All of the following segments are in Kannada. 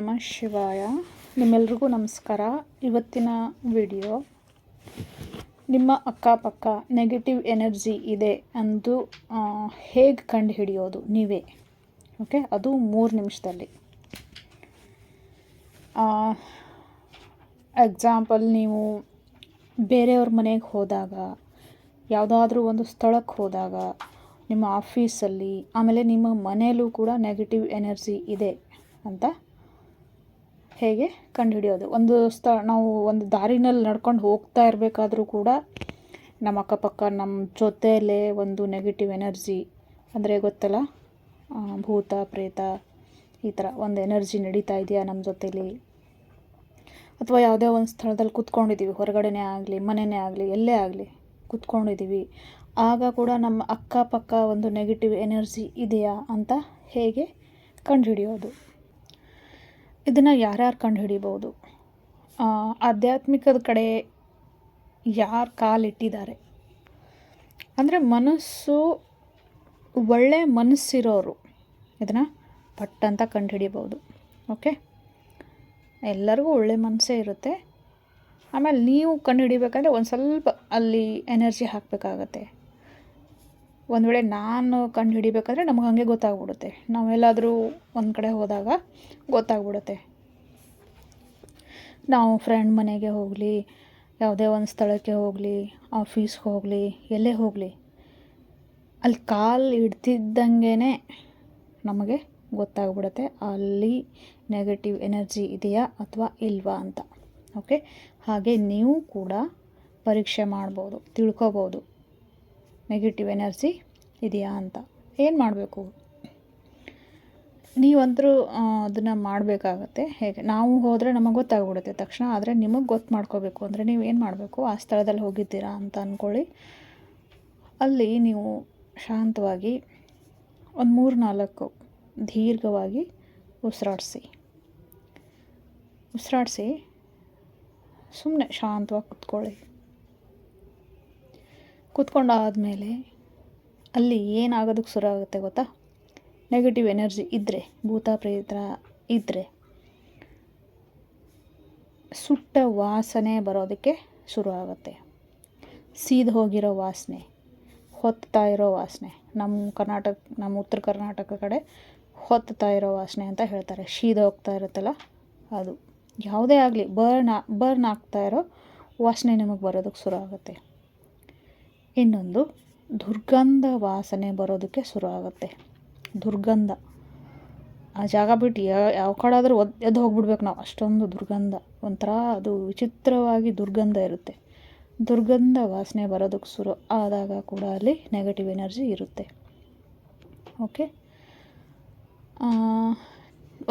ನಮಃ ಶಿವಾಯ. ನಿಮ್ಮೆಲ್ರಿಗೂ ನಮಸ್ಕಾರ. ಇವತ್ತಿನ ವಿಡಿಯೋ, ನಿಮ್ಮ ಅಕ್ಕಪಕ್ಕ ನೆಗೆಟಿವ್ ಎನರ್ಜಿ ಇದೆ ಅಂದು ಹೇಗೆ ಕಂಡು ಹಿಡಿಯೋದು ನೀವೇ? ಓಕೆ, ಅದು ಮೂರು ನಿಮಿಷದಲ್ಲಿ. ಎಕ್ಸಾಂಪಲ್ ನೀವು ಬೇರೆಯವ್ರ ಮನೆಗೆ ಹೋದಾಗ, ಯಾವುದಾದ್ರೂ ಒಂದು ಸ್ಥಳಕ್ಕೆ ಹೋದಾಗ, ನಿಮ್ಮ ಆಫೀಸಲ್ಲಿ ಆಮೇಲೆ ನಿಮ್ಮ ಮನೆಯಲ್ಲೂ ಕೂಡ ನೆಗೆಟಿವ್ ಎನರ್ಜಿ ಇದೆ ಅಂತ ಹೇಗೆ ಕಂಡುಹಿಡಿಯೋದು? ಒಂದು ಸ್ಥ, ನಾವು ಒಂದು ದಾರಿನಲ್ಲಿ ನಡ್ಕೊಂಡು ಹೋಗ್ತಾ ಇರಬೇಕಾದ್ರೂ ಕೂಡ ನಮ್ಮ ಅಕ್ಕಪಕ್ಕ, ನಮ್ಮ ಜೊತೆಯಲ್ಲೇ ಒಂದು ನೆಗೆಟಿವ್ ಎನರ್ಜಿ ಅಂದರೆ ಗೊತ್ತಲ್ಲ? ಭೂತ, ಪ್ರೇತ, ಈ ಥರ ಒಂದು ಎನರ್ಜಿ ನಡೀತಾ ಇದೆಯಾ ನಮ್ಮ ಜೊತೇಲಿ? ಅಥವಾ ಯಾವುದೇ ಒಂದು ಸ್ಥಳದಲ್ಲಿ ಕೂತ್ಕೊಂಡಿದ್ದೀವಿ, ಹೊರಗಡೆನೇ ಆಗಲಿ ಮನೆಯೇ ಆಗಲಿ, ಎಲ್ಲೇ ಆಗಲಿ ಕೂತ್ಕೊಂಡಿದ್ದೀವಿ, ಆಗ ಕೂಡ ನಮ್ಮ ಅಕ್ಕಪಕ್ಕ ಒಂದು ನೆಗೆಟಿವ್ ಎನರ್ಜಿ ಇದೆಯಾ ಅಂತ ಹೇಗೆ ಕಂಡುಹಿಡಿಯೋದು? ಇದನ್ನು ಯಾರ್ಯಾರು ಕಂಡುಹಿಡಿಬೋದು ಆ, ಆಧ್ಯಾತ್ಮಿಕದ ಕಡೆ ಯಾರು ಕಾಲಿಟ್ಟಿದ್ದಾರೆ ಅಂದರೆ ಮನಸ್ಸು ಒಳ್ಳೆ ಮನಸ್ಸಿರೋರು ಇದನ್ನು ಪಟ್ ಅಂತ ಕಂಡುಹಿಡಿಬೋದು ಓಕೆ? ಎಲ್ಲರಿಗೂ ಒಳ್ಳೆ ಮನಸ್ಸೇ ಇರುತ್ತೆ. ಆಮೇಲೆ ನೀವು ಕಂಡು ಕಂಡುಹಿಡಿಬೇಕಂದ್ರೆ ಒಂದು ಸ್ವಲ್ಪ ಅಲ್ಲಿ ಎನರ್ಜಿ ಹಾಕಬೇಕಾಗತ್ತೆ. ಒಂದು ವೇಳೆ ನಾನು ಕಂಡು ಹಿಡಿಬೇಕಾದ್ರೆ ನಮ್ಗೆ ಹಾಗೆ ಗೊತ್ತಾಗ್ಬಿಡುತ್ತೆ. ನಾವೆಲ್ಲಾದರೂ ಒಂದು ಕಡೆ ಹೋದಾಗ ಗೊತ್ತಾಗ್ಬಿಡುತ್ತೆ. ನಾವು ಫ್ರೆಂಡ್ ಮನೆಗೆ ಹೋಗಲಿ, ಯಾವುದೇ ಒಂದು ಸ್ಥಳಕ್ಕೆ ಹೋಗಲಿ ಆಫೀಸ್ಗೆ ಹೋಗಲಿ, ಎಲ್ಲೇ ಹೋಗಲಿ ಅಲ್ಲಿ ಕಾಲು ಇಡ್ತಿದ್ದಂಗೆ ನಮಗೆ ಗೊತ್ತಾಗ್ಬಿಡುತ್ತೆ ಅಲ್ಲಿ ನೆಗೆಟಿವ್ ಎನರ್ಜಿ ಇದೆಯಾ ಅಥವಾ ಇಲ್ವಾ ಅಂತ. ಓಕೆ ಹಾಗೆ ನೀವು ಕೂಡ ಪರೀಕ್ಷೆ ಮಾಡ್ಬೋದು, ತಿಳ್ಕೊಬೋದು. ನೆಗೆಟಿವ್ ಎನರ್ಜಿ ಇದೆಯಾ ಅಂತ. ಏನು ಮಾಡಬೇಕು? ನೀವಂತರೂ ಅದನ್ನು ಮಾಡಬೇಕಾಗತ್ತೆ. ಹೇಗೆ? ನಾವು ಹೋದರೆ ನಮಗೆ ಗೊತ್ತಾಗ್ಬಿಡುತ್ತೆ. ತಕ್ಷಣ ಆದರೆ ನಿಮಗೆ ಗೊತ್ತು ಮಾಡ್ಕೋಬೇಕು. ಅಂದರೆ ನೀವು ಏನು ಮಾಡಬೇಕು? ಆ ಸ್ಥಳದಲ್ಲಿ ಹೋಗಿದ್ದೀರಾ ಅಂತ ಅಂದ್ಕೊಳ್ಳಿ ಅಲ್ಲಿ ನೀವು ಶಾಂತವಾಗಿ ಒಂದು ಮೂರು ನಾಲ್ಕು ದೀರ್ಘವಾಗಿ ಉಸಿರಾಡಿಸಿ. ಉಸಿರಾಡಿಸಿ ಸುಮ್ಮನೆ ಶಾಂತವಾಗಿ ಕೂತ್ಕೊಳ್ಳಿ. ಕೂತ್ಕೊಂಡಾದಮೇಲೆ ಅಲ್ಲಿ ಏನಾಗೋದಕ್ಕೆ ಶುರು ಆಗುತ್ತೆ ಗೊತ್ತಾ? ನೆಗೆಟಿವ್ ಎನರ್ಜಿ ಇದ್ದರೆ ಭೂತ ಪ್ರೇತ ಇದ್ದರೆ ಸುಟ್ಟ ವಾಸನೆ ಬರೋದಕ್ಕೆ ಶುರು ಆಗುತ್ತೆ. ಸೀದ್ ಹೋಗಿರೋ ವಾಸನೆ ಹೊತ್ತಾ ಇರೋ ವಾಸನೆ, ನಮ್ಮ ಕರ್ನಾಟಕ, ನಮ್ಮ ಉತ್ತರ ಕರ್ನಾಟಕ ಕಡೆ ಹೊತ್ತಾ ಇರೋ ವಾಸನೆ ಅಂತ ಹೇಳ್ತಾರೆ. ಶೀದ ಹೋಗ್ತಾ ಇರುತ್ತಲ್ಲ, ಅದು. ಯಾವುದೇ ಆಗಲಿ ಬರ್ನ್ ಬರ್ನ್ ಆಗ್ತಾ ಇರೋ ವಾಸನೆ ನಿಮಗೆ ಬರೋದಕ್ಕೆ ಶುರು ಆಗುತ್ತೆ. ಇನ್ನೊಂದು, ದುರ್ಗಂಧ ವಾಸನೆ ಬರೋದಕ್ಕೆ ಶುರು ಆಗುತ್ತೆ ದುರ್ಗಂಧ. ಆ ಜಾಗ ಬಿಟ್ಟು ಯಾವ ಯಾವ ಕಡೆ ಆದರೂ ಒದ್, ಎದ್ದು ಹೋಗ್ಬಿಡ್ಬೇಕು ನಾವು. ಅಷ್ಟೊಂದು ದುರ್ಗಂಧ. ಒಂಥರ ಅದು ವಿಚಿತ್ರವಾಗಿ ದುರ್ಗಂಧ ಇರುತ್ತೆ. ದುರ್ಗಂಧ ವಾಸನೆ ಬರೋದಕ್ಕೆ ಶುರು ಆದಾಗ ಕೂಡ ಅಲ್ಲಿ ನೆಗೆಟಿವ್ ಎನರ್ಜಿ ಇರುತ್ತೆ. ಓಕೆ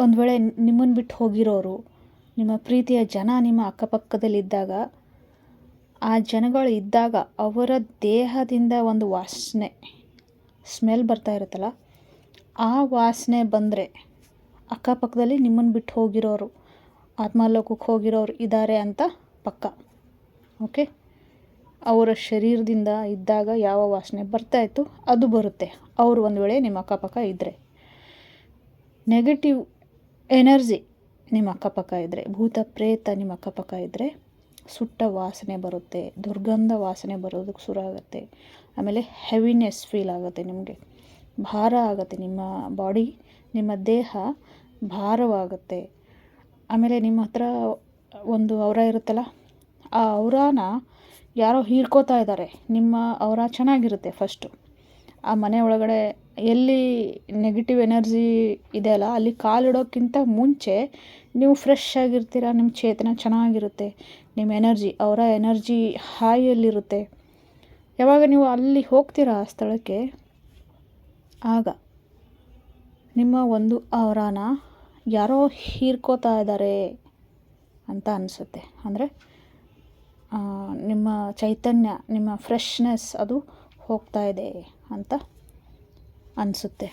ಒಂದು ವೇಳೆ ನಿಮ್ಮನ್ನು ಬಿಟ್ಟು ಹೋಗಿರೋರು, ನಿಮ್ಮ ಪ್ರೀತಿಯ ಜನ ನಿಮ್ಮ ಅಕ್ಕಪಕ್ಕದಲ್ಲಿದ್ದಾಗ ಆ ಜನಗಳು ಇದ್ದಾಗ ಅವರ ದೇಹದಿಂದ ಒಂದು ವಾಸನೆ ಸ್ಮೆಲ್ ಬರ್ತಾ ಇರುತ್ತಲ್ಲ, ಆ ವಾಸನೆ ಬಂದರೆ ಅಕ್ಕಪಕ್ಕದಲ್ಲಿ ನಿಮ್ಮನ್ನು ಬಿಟ್ಟು ಹೋಗಿರೋರು, ಆತ್ಮಲೋಕಕ್ಕೆ ಹೋಗಿರೋರು ಇದ್ದಾರೆ ಅಂತ ಪಕ್ಕ ಓಕೆ ಅವರ ಶರೀರದಿಂದ ಇದ್ದಾಗ ಯಾವ ವಾಸನೆ ಬರ್ತಾ ಇತ್ತು, ಅದು ಬರುತ್ತೆ. ಅವರು ಒಂದು ವೇಳೆ ನಿಮ್ಮ ಅಕ್ಕಪಕ್ಕ ಇದ್ದರೆ ನೆಗೆಟಿವ್ ಎನರ್ಜಿ ನಿಮ್ಮ ಅಕ್ಕಪಕ್ಕ ಇದ್ದರೆ ಭೂತ ಪ್ರೇತ ನಿಮ್ಮ ಅಕ್ಕಪಕ್ಕ ಇದ್ದರೆ ಸುಟ್ಟ ವಾಸನೆ ಬರುತ್ತೆ, ದುರ್ಗಂಧ ವಾಸನೆ ಬರೋದಕ್ಕೆ ಶುರು ಆಗುತ್ತೆ ಆಮೇಲೆ ಹೆವಿನೆಸ್ ಫೀಲ್ ಆಗುತ್ತೆ ನಿಮಗೆ. ಭಾರ ಆಗುತ್ತೆ ನಿಮ್ಮ ಬಾಡಿ ನಿಮ್ಮ ದೇಹ ಭಾರವಾಗುತ್ತೆ. ಆಮೇಲೆ ನಿಮ್ಮ ಹತ್ರ ಒಂದು ಅವರ ಇರುತ್ತಲ್ಲ, ಆ ಅವರಾನ ಯಾರೋ ಹೀರ್ಕೋತಾ ಇದ್ದಾರೆ. ನಿಮ್ಮ ಅವರ ಚೆನ್ನಾಗಿರುತ್ತೆ ಫಸ್ಟು ಆ ಮನೆ ಒಳಗಡೆ ಎಲ್ಲಿ ನೆಗೆಟಿವ್ ಎನರ್ಜಿ ಇದೆಯಲ್ಲ ಅಲ್ಲಿ ಕಾಲಿಡೋಕ್ಕಿಂತ ಮುಂಚೆ ನೀವು ಫ್ರೆಶ್ ಆಗಿರ್ತೀರ ನಿಮ್ಮ ಚೇತನ ಚೆನ್ನಾಗಿರುತ್ತೆ ನಿಮ್ಮ ಎನರ್ಜಿ ಅವರ ಎನರ್ಜಿ ಹಾಯಲ್ಲಿರುತ್ತೆ ಯಾವಾಗ ನೀವು ಅಲ್ಲಿ ಹೋಗ್ತೀರಾ ಆ ಸ್ಥಳಕ್ಕೆ, ಆಗ ನಿಮ್ಮ ಒಂದು ಅವರನ ಯಾರೋ ಹೀರ್ಕೋತಾ ಇದ್ದಾರೆ ಅಂತ ಅನಿಸುತ್ತೆ. ಅಂದರೆ ನಿಮ್ಮ ಚೈತನ್ಯ, ನಿಮ್ಮ ಫ್ರೆಶ್ನೆಸ್ ಅದು ಹೋಗ್ತಾ ಇದೆ ಅಂತ ಅನಿಸುತ್ತೆ.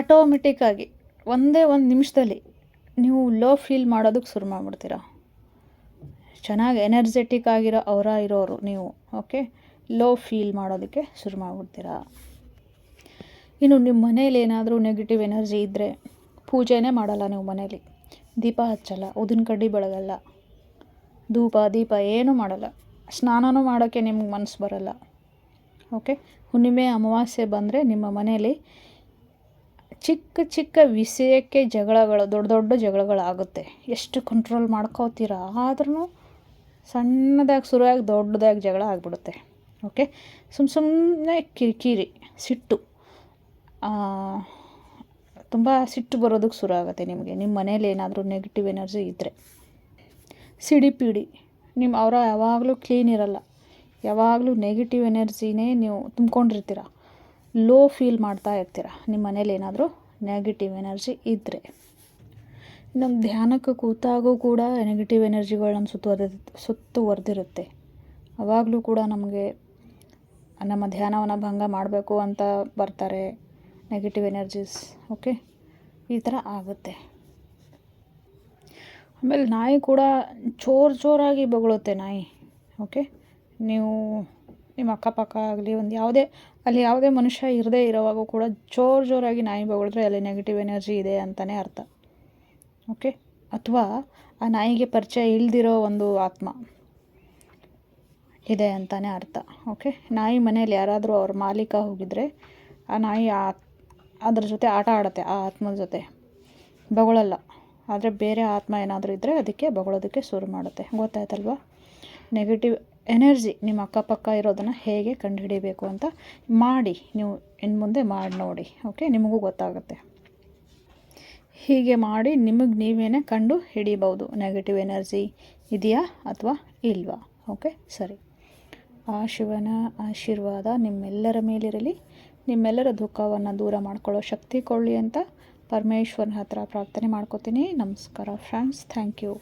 ಆಟೋಮೆಟಿಕ್ಕಾಗಿ ಒಂದೇ ಒಂದು ನಿಮಿಷದಲ್ಲಿ ನೀವು ಲೋ ಫೀಲ್ ಮಾಡೋದಕ್ಕೆ ಶುರು ಮಾಡಿಬಿಡ್ತೀರಾ. ಚೆನ್ನಾಗಿ ಎನರ್ಜೆಟಿಕ್ ಆಗಿರೋ ಅವರ ಇರೋರು ನೀವು ಓಕೆ ಲೋ ಫೀಲ್ ಮಾಡೋದಕ್ಕೆ ಶುರು ಮಾಡಿಬಿಡ್ತೀರಾ. ಇನ್ನು ನಿಮ್ಮ ಮನೇಲಿ ಏನಾದರೂ ನೆಗೆಟಿವ್ ಎನರ್ಜಿ ಇದ್ದರೆ ಪೂಜೆನೇ ಮಾಡಲ್ಲ ನೀವು ಮನೇಲಿ. ದೀಪ ಹಚ್ಚಲ್ಲ, ಉದಿನ ಕಡ್ಡಿ ಬೆಳಗಲ್ಲ. ಧೂಪ, ದೀಪ ಏನೂ ಮಾಡಲ್ಲ. ಸ್ನಾನನೂ ಮಾಡೋಕ್ಕೆ ನಿಮ್ಗೆ ಮನಸ್ಸು ಬರಲ್ಲ. ಓಕೆ? ಹುಣ್ಣಿಮೆ ಅಮಾವಾಸ್ಯೆ ಬಂದರೆ ನಿಮ್ಮ ಮನೆಯಲ್ಲಿ ಚಿಕ್ಕ ಚಿಕ್ಕ ವಿಷಯಕ್ಕೆ ಜಗಳಗಳು, ದೊಡ್ಡ ದೊಡ್ಡ ಜಗಳಗಳಾಗುತ್ತೆ. ಎಷ್ಟು ಕಂಟ್ರೋಲ್ ಮಾಡ್ಕೋತೀರಾ? ಆದ್ರೂ ಸಣ್ಣದಾಗಿ ಶುರುವಾಗಿ ದೊಡ್ಡದಾಗಿ ಜಗಳ ಆಗಿಬಿಡುತ್ತೆ. ಓಕೆ? ಸುಮ್ಮ ಸುಮ್ಮನೆ ಕಿರಿಕಿರಿ, ಸಿಟ್ಟು. ತುಂಬ ಸಿಟ್ಟು ಬರೋದಕ್ಕೆ ಶುರು ಆಗುತ್ತೆ ನಿಮಗೆ. ನಿಮ್ಮ ಮನೇಲಿ ಏನಾದರೂ ನೆಗೆಟಿವ್ ಎನರ್ಜಿ ಇದ್ದರೆ ಸಿಡಿ ಪಿಡಿ ನಿಮ್ಮ ಅವರ ಯಾವಾಗಲೂ ಕ್ಲೀನ್ ಇರಲ್ಲ. ಯಾವಾಗಲೂ ನೆಗೆಟಿವ್ ಎನರ್ಜಿನೇ ನೀವು ತುಂಬ್ಕೊಂಡಿರ್ತೀರ. ಲೋ ಫೀಲ್ ಮಾಡ್ತಾ ಇರ್ತೀರ. ನಿಮ್ಮ ಮನೇಲಿ ಏನಾದರೂ ನೆಗೆಟಿವ್ ಎನರ್ಜಿ ಇದ್ದರೆ ನಮ್ಮ ಧ್ಯಾನಕ್ಕೆ ಕೂತಾಗೂ ಕೂಡ ನೆಗೆಟಿವ್ ಎನರ್ಜಿಗಳು ನಮ್ಮ ಸುತ್ತುವರೆದ, ಸುತ್ತುವರೆದಿರುತ್ತೆ. ಆವಾಗಲೂ ಕೂಡ ನಮಗೆ ನಮ್ಮ ಧ್ಯಾನವನ್ನು ಭಂಗ ಮಾಡಬೇಕು ಅಂತ ಬರ್ತಾರೆ ನೆಗೆಟಿವ್ ಎನರ್ಜೀಸ್ ಓಕೆ ಈ ಥರ ಆಗುತ್ತೆ. ಆಮೇಲೆ ನಾಯಿ ಕೂಡ ಜೋರು ಜೋರಾಗಿ ಬೊಗಳುತ್ತೆ ನಾಯಿ ಓಕೆ ನೀವು ನಿಮ್ಮ ಅಕ್ಕಪಕ್ಕ ಆಗಲಿ, ಒಂದು ಯಾವುದೇ, ಅಲ್ಲಿ ಯಾವುದೇ ಮನುಷ್ಯ ಇರದೇ ಇರೋವಾಗೂ ಕೂಡ ಜೋರು ಜೋರಾಗಿ ನಾಯಿ ಬೊಗಳಿದ್ರೆ ಅಲ್ಲಿ ನೆಗೆಟಿವ್ ಎನರ್ಜಿ ಇದೆ ಅಂತಲೇ ಅರ್ಥ. ಓಕೆ ಅಥವಾ ಆ ನಾಯಿಗೆ ಪರಿಚಯ ಇಲ್ದಿರೋ ಒಂದು ಆತ್ಮ ಇದೆ ಅಂತಲೇ ಅರ್ಥ. ಓಕೆ ನಾಯಿ ಮನೇಲಿ ಯಾರಾದರೂ ಅವ್ರ ಮಾಲೀಕ ಹೋಗಿದ್ರೆ ಆ ನಾಯಿ ಆ ಅದ್ರ ಜೊತೆ ಆಟ ಆಡುತ್ತೆ, ಆ ಆತ್ಮದ ಜೊತೆ. ಬಗಳಲ್ಲ. ಆದರೆ ಬೇರೆ ಆತ್ಮ ಏನಾದರೂ ಇದ್ದರೆ ಅದಕ್ಕೆ ಬಗಳೋದಕ್ಕೆ ಶುರು ಮಾಡುತ್ತೆ. ಗೊತ್ತಾಯ್ತಲ್ವಾ? ನೆಗೆಟಿವ್ ಎನರ್ಜಿ ನಿಮ್ಮ ಅಕ್ಕಪಕ್ಕ ಇರೋದನ್ನು ಹೇಗೆ ಕಂಡುಹಿಡಿಬೇಕು ಅಂತ ಮಾಡಿ, ನೀವು ಇನ್ನು ಮುಂದೆ ಮಾಡಿ ನೋಡಿ ಓಕೆ ನಿಮಗೂ ಗೊತ್ತಾಗುತ್ತೆ. ಹೀಗೆ ಮಾಡಿ ನಿಮಗೆ ನೀವೇನೇ ಕಂಡು ಹಿಡಿಬೋದು ನೆಗೆಟಿವ್ ಎನರ್ಜಿ ಇದೆಯಾ ಅಥವಾ ಇಲ್ವಾ? ಓಕೆ ಸರಿ. ಆ ಶಿವನ ಆಶೀರ್ವಾದ ನಿಮ್ಮೆಲ್ಲರ ಮೇಲಿರಲಿ. ನಿಮ್ಮೆಲ್ಲರ ದುಃಖವನ್ನು ದೂರ ಮಾಡ್ಕೊಳ್ಳೋ ಶಕ್ತಿ ಕೊಳ್ಳಿ ಅಂತ ಪರಮೇಶ್ವರನ ಹತ್ರ ಪ್ರಾರ್ಥನೆ ಮಾಡ್ಕೋತೀನಿ. ನಮಸ್ಕಾರ ಫ್ರೆಂಡ್ಸ್ ಥ್ಯಾಂಕ್ ಯು